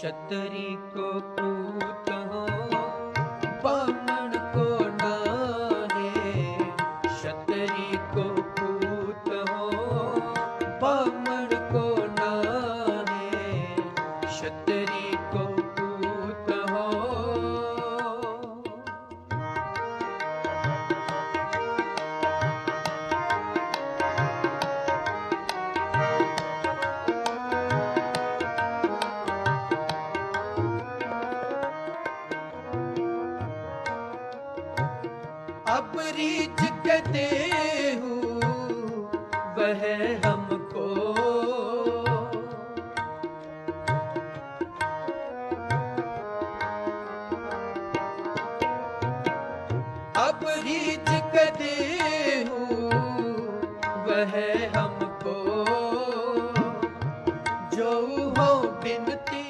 ਛਤਰੀ ਕੋ अपरीच कहते हूँ वह हमको अपरीच कहते हूँ वह हमको जो हो बिनती